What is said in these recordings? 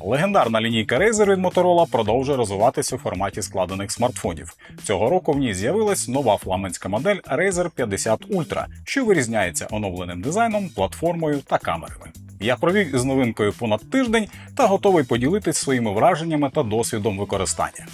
Легендарна лінійка Razer від Motorola продовжує розвиватися у форматі складених смартфонів. Цього року в ній з'явилась нова фламандська модель Razer 50 Ultra, що вирізняється оновленим дизайном, платформою та камерами. Я провів із новинкою понад тиждень та готовий поділитись своїми враженнями та досвідом використання.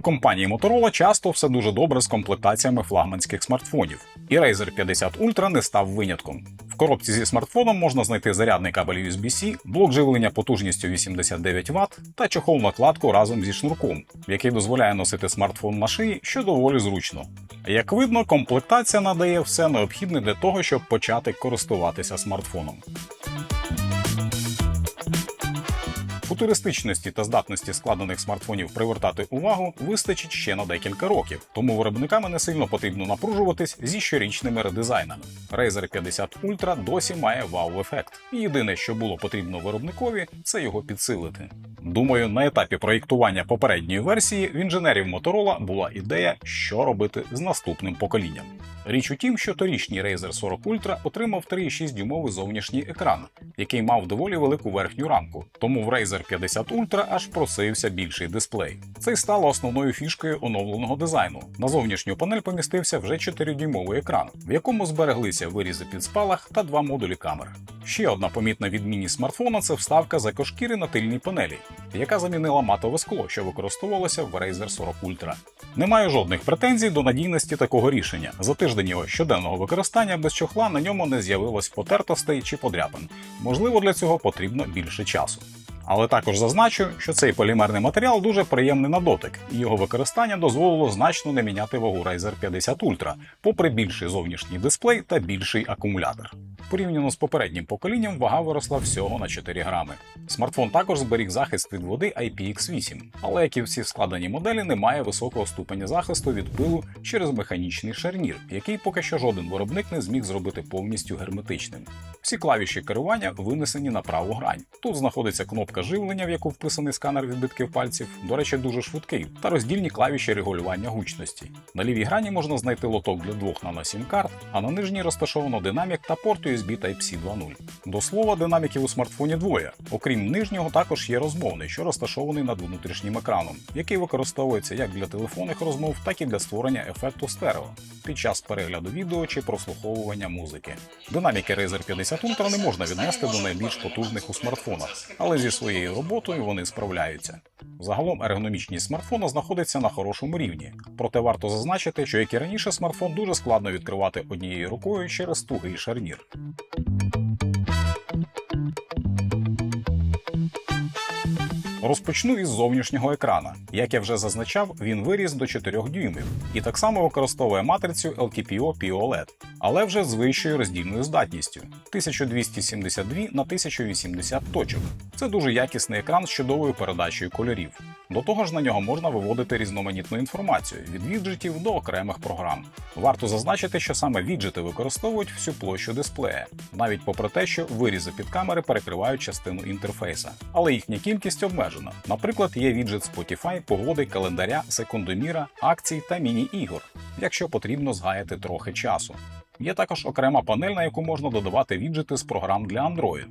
Компанії Motorola часто все дуже добре з комплектаціями флагманських смартфонів, і Razer 50 Ultra не став винятком. В коробці зі смартфоном можна знайти зарядний кабель USB-C, блок живлення потужністю 89 Вт та чохол-накладку разом зі шнурком, який дозволяє носити смартфон на шиї, що доволі зручно. Як видно, комплектація надає все необхідне для того, щоб почати користуватися смартфоном. Футуристичності та здатності складених смартфонів привертати увагу вистачить ще на декілька років, тому виробниками не сильно потрібно напружуватись зі щорічними редизайнами. Razer 50 Ultra досі має вау-ефект. Єдине, що було потрібно виробникові, це його підсилити. Думаю, на етапі проєктування попередньої версії в інженерів Motorola була ідея, що робити з наступним поколінням. Річ у тім, що торічній Razer 40 Ultra отримав 3,6 дюймовий зовнішній екран, який мав доволі велику верхню рамку, тому в Razer 50 Ultra аж просився більший дисплей. Це й стало основною фішкою оновленого дизайну. На зовнішню панель помістився вже 4-дюймовий екран, в якому збереглися вирізи під спалах та два модулі камер. Ще одна помітна відмінність смартфона це вставка з екошкіри на тильній панелі, яка замінила матове скло, що використовувалося в Razer 40 Ultra. Немає жодних претензій до надійності такого рішення. За тиждень його щоденного використання без чохла на ньому не з'явилось потертостей чи подряпин. Можливо, для цього потрібно більше часу. Але також зазначу, що цей полімерний матеріал дуже приємний на дотик, і його використання дозволило значно не міняти вагу Razer 50 Ultra, попри більший зовнішній дисплей та більший акумулятор. Порівняно з попереднім поколінням вага виросла всього на 4 грами. Смартфон також зберіг захист від води IPX8, але як і всі складені моделі, не має високого ступеня захисту від пилу через механічний шарнір, який поки що жоден виробник не зміг зробити повністю герметичним. Всі клавіші керування винесені на праву грань. Тут знаходиться кнопка живлення, в яку вписаний сканер відбитків пальців, до речі, дуже швидкий, та роздільні клавіші регулювання гучності. На лівій грані можна знайти лоток для двох нано-сім карт, а на нижній розташовано динамік та порт USB Type-C 2.0. До слова, динаміків у смартфоні двоє. Окрім нижнього, також є розмовний, що розташований над внутрішнім екраном, який використовується як для телефонних розмов, так і для створення ефекту стерео під час перегляду відео чи прослуховування музики. Динаміки Razer 50 Ultra не можна віднести до найбільш потужних у смартфонах, але зі своєю роботою вони справляються. Загалом ергономічність смартфона знаходиться на хорошому рівні, проте варто зазначити, що як і раніше смартфон дуже складно відкривати однією рукою через тугий шарнір. Розпочну із зовнішнього екрана. Як я вже зазначав, він виріс до 4 дюймів і так само використовує матрицю LTPO POLED, але вже з вищою роздільною здатністю 1272 на 1080 точок. Це дуже якісний екран з чудовою передачею кольорів. До того ж на нього можна виводити різноманітну інформацію від віджитів до окремих програм. Варто зазначити, що саме віджити використовують всю площу дисплея, навіть попри те, що вирізи під камери перекривають частину інтерфейса. Але їхня кількість обмежена. Наприклад, є віджит Spotify, погоди, календаря, секундоміра, акцій та міні-ігор, якщо потрібно згаяти трохи часу. Є також окрема панель, на яку можна додавати віджити з програм для Android.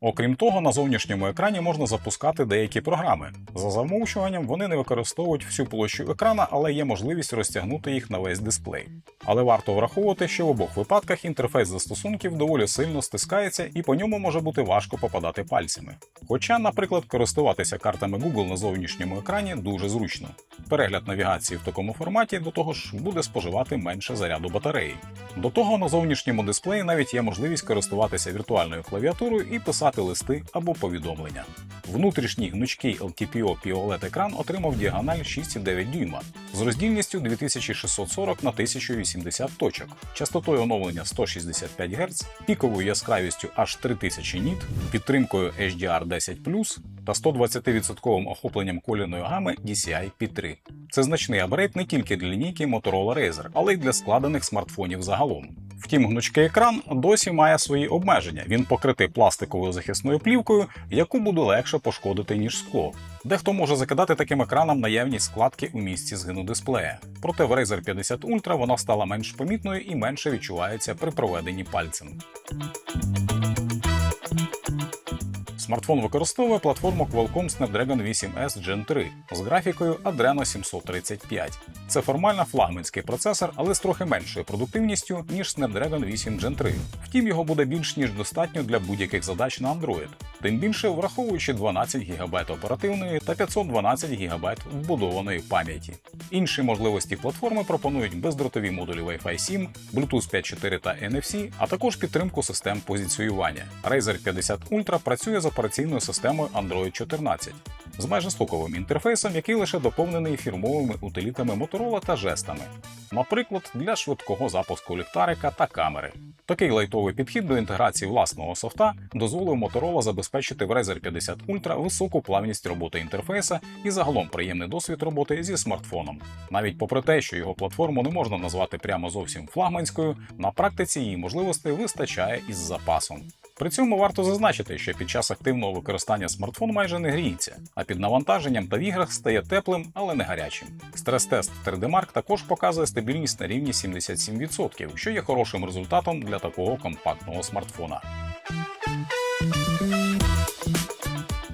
Окрім того, на зовнішньому екрані можна запускати деякі програми. За замовчуванням вони не використовують всю площу екрана, але є можливість розтягнути їх на весь дисплей. Але варто враховувати, що в обох випадках інтерфейс застосунків доволі сильно стискається і по ньому може бути важко попадати пальцями. Хоча, наприклад, користуватися картами Google на зовнішньому екрані дуже зручно. Перегляд навігації в такому форматі до того ж буде споживати менше заряду батареї. До того на зовнішньому дисплеї навіть є можливість користуватися віртуальною клавіатурою і писати листи або повідомлення. Внутрішній гнучкий LTPO POLED екран отримав діагональ 6,9 дюйма з роздільністю 2640 на 1080 точок, частотою оновлення 165 Гц, піковою яскравістю аж 3000 ніт, підтримкою HDR10 та 120% охопленням колірної гами DCI P3. Це значний апгрейд не тільки для лінійки Motorola Razr, але й для складених смартфонів загалом. Втім, гнучкий екран досі має свої обмеження. Він покритий пластиковою захисною плівкою, яку буде легше пошкодити, ніж скло. Дехто може закидати таким екраном наявність складки у місці згину дисплея. Проте в Razer 50 Ultra вона стала менш помітною і менше відчувається при проведенні пальцем. Смартфон використовує платформу Qualcomm Snapdragon 8S Gen 3 з графікою Adreno 735. Це формально флагманський процесор, але з трохи меншою продуктивністю, ніж Snapdragon 8 Gen 3. Втім, його буде більш ніж достатньо для будь-яких задач на Android. Тим більше враховуючи 12 ГБ оперативної та 512 ГБ вбудованої пам'яті. Інші можливості платформи пропонують бездротові модулі Wi-Fi 7, Bluetooth 5.4 та NFC, а також підтримку систем позиціювання. Razer 50 Ultra працює з операційною системою Android 14 з майже стоковим інтерфейсом, який лише доповнений фірмовими утилітами Motorola та жестами, наприклад, для швидкого запуску ліхтарика та камери. Такий лайтовий підхід до інтеграції власного софта дозволив Motorola забезпечити в Razer 50 Ultra високу плавність роботи інтерфейса і загалом приємний досвід роботи зі смартфоном. Навіть попри те, що його платформу не можна назвати прямо зовсім флагманською, на практиці її можливостей вистачає із запасом. При цьому варто зазначити, що під час активного використання смартфон майже не гріється, а під навантаженням та в іграх стає теплим, але не гарячим. Стрес-тест 3D Mark також показує стабільність на рівні 77%, що є хорошим результатом для такого компактного смартфона.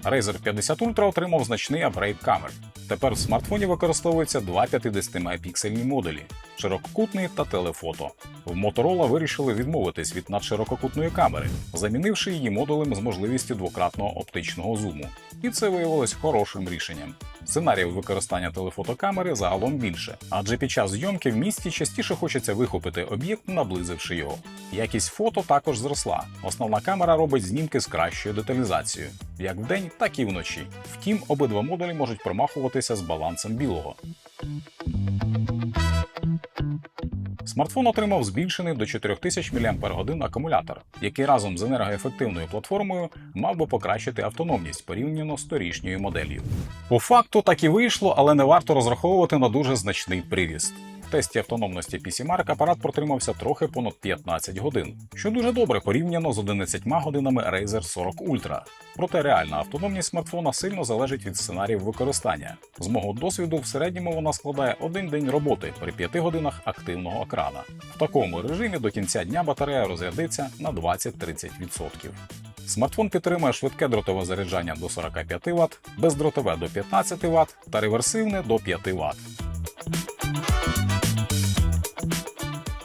Razer 50 Ultra отримав значний апгрейд камер. Тепер в смартфоні використовуються два 50-мегапіксельні модулі ширококутний та телефото. В Motorola вирішили відмовитись від надширококутної камери, замінивши її модулем з можливістю двократного оптичного зуму. І це виявилось хорошим рішенням. Сценаріїв використання телефотокамери загалом більше, адже під час зйомки в місті частіше хочеться вихопити об'єкт, наблизивши його. Якість фото також зросла. Основна камера робить знімки з кращою деталізацією, як вдень, так і вночі. Втім, обидва модулі можуть промахуватися з балансом білого. Смартфон отримав збільшений до 4000 мАч акумулятор, який разом з енергоефективною платформою мав би покращити автономність порівняно з торішньою моделлю. По факту так і вийшло, але не варто розраховувати на дуже значний приріст. Тесті автономності PC Mark апарат протримався трохи понад 15 годин, що дуже добре порівняно з 11 годинами Razer 40 Ultra. Проте реальна автономність смартфона сильно залежить від сценаріїв використання. З мого досвіду, в середньому вона складає один день роботи при 5 годинах активного екрана. В такому режимі до кінця дня батарея розрядиться на 20-30%. Смартфон підтримує швидке дротове заряджання до 45 Вт, бездротове до 15 Вт та реверсивне до 5 Вт.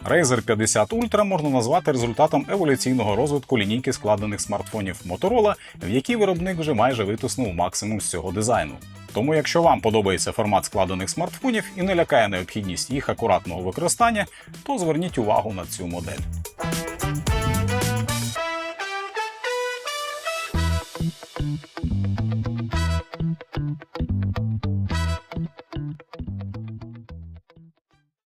Razer 50 Ultra можна назвати результатом еволюційного розвитку лінійки складених смартфонів Motorola, в якій виробник вже майже витиснув максимум з цього дизайну. Тому, якщо вам подобається формат складених смартфонів і не лякає необхідність їх акуратного використання, то зверніть увагу на цю модель.